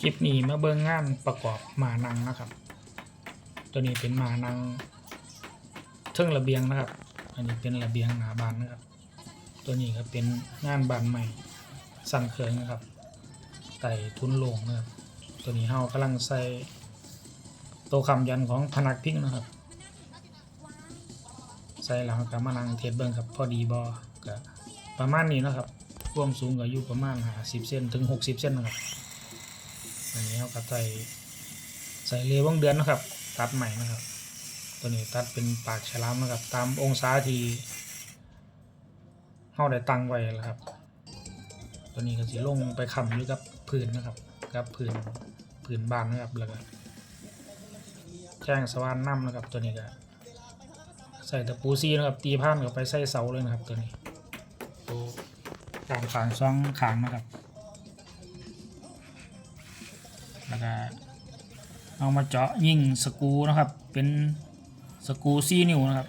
คลิปนี้มาเบิ่งงานประกอบหมานังนะครับ ตัวนี้เป็นหมานังเทิงระเบียงนะครับ อันนี้เป็นระเบียงหนาบานนะครับ ตัวนี้ก็เป็นงานบานใหม่สั่นเคิงนะครับไต่ทุนโลงนะครับ ตัวนี้เฮากำลังใส่ตัวคำยันของพนักพิงนะครับ ใส่แล้วก็มานังเทียบเบิ่งครับพอดีบอก็ประมาณนี้นะครับความสูงก็อยู่ประมาณ50เซนถึง60เซนนะครับ อันนี้เขาก็ใส่ใส่เลวงเดือนนะครับ ตัดใหม่นะครับ ตัวนี้ตัดเป็นปากฉลามนะครับ ตามองศาที่เข้าได้ตั้งไว้แล้วครับ ตัวนี้ก็สิลงไปคำอยู่กับพื้นนะครับกับพื้นพื้นบานนะครับแล้วก็แจ้งสว่านน้ำนะครับตัวนี้ก็ใส่ตะปูซีนะครับตีผ่านกับไปใส่เสาเลยนะครับตัวนี้ตัวกลางขางซองขางนะครับ แล้วก็เอามาเจาะยิงสกูนะครับ เป็นสกูซีนิ้วนะครับ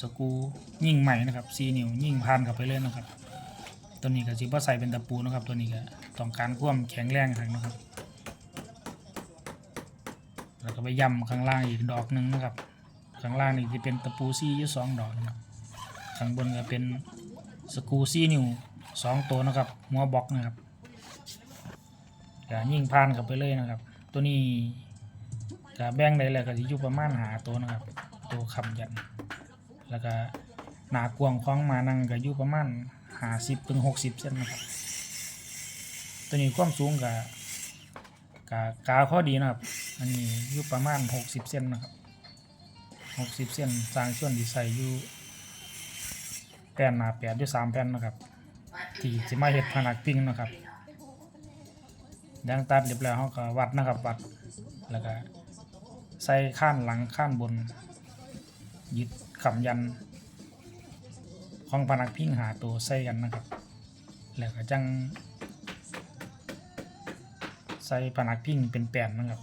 สกูยิงใหม่นะครับซีนิ้วยิงผ่านเข้าไปเลยนะครับ ตัวนี้ก็สิบ่าใส่เป็นตะปูนะครับ ตัวนี้ก็ต้องการความแข็งแรงครับนะครับ แล้วก็ไปย่ำข้างล่างอีกดอกหนึ่งนะครับ ข้างล่างนี่จะเป็นตะปูซี่อยู่สองดอกนะครับ ข้างบนก็เป็นสกูซี่นิ้วสองตัวนะครับหัวบล็อกนะครับ ก็ยิ่งผ่านเข้าไปเลยนะครับ ตัวนี้ก็แบ่งได้แล้วก็สิอยู่ประมาณหาตัวนะครับ ตัวคำยัน แล้วก็หนากวางของมานั่งก็อยู่ประมาณหาสิบถึงหกสิบเซนนะครับ ตัวนี้ความสูงกับกากาข้อดีนะครับ อันนี้อยู่ประมาณหกสิบเซนนะครับหกสิบเซนสร้างส่วนที่ใส่อยู่แผ่นหนาแปดด้วยสามแผ่นนะครับ ที่จะมาเห็ดผนักปิ้งนะครับ ดังตัดเรียบร้อยเขาก็วัดนะครับวัดแล้วก็ใส่ข้านหลังข้านบน ยึดขำยันของพนักพิงหาตัวใส่กันนะครับ แล้วก็จัง ใส่พนักพิงเป็นแป้นนะครับ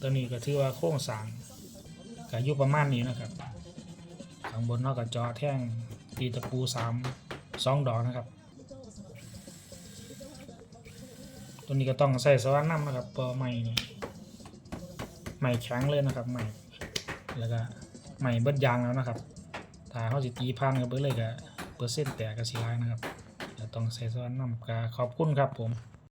ตัวนี้ก็ถือว่าโครงสางก็อยู่ประมาณนี้นะครับข้างบนเขาก็จาะแท่งตีตะปูสามสองดอกนะครับ ตัวนี้ก็ต้องใส่สว่านน้ำนะครับเพอใหม่นี่ใหม่แข็งเลยนะครับใหม่แล้วก็ใหม่เบิดยางแล้วนะครับถ้าเขาสิตีพันกับเบิดเลยก็เปอร์เซ็นต์แตกก็สิร้ายนะครับจะต้องใส่สว่านน้ำก็ขอบคุณครับผม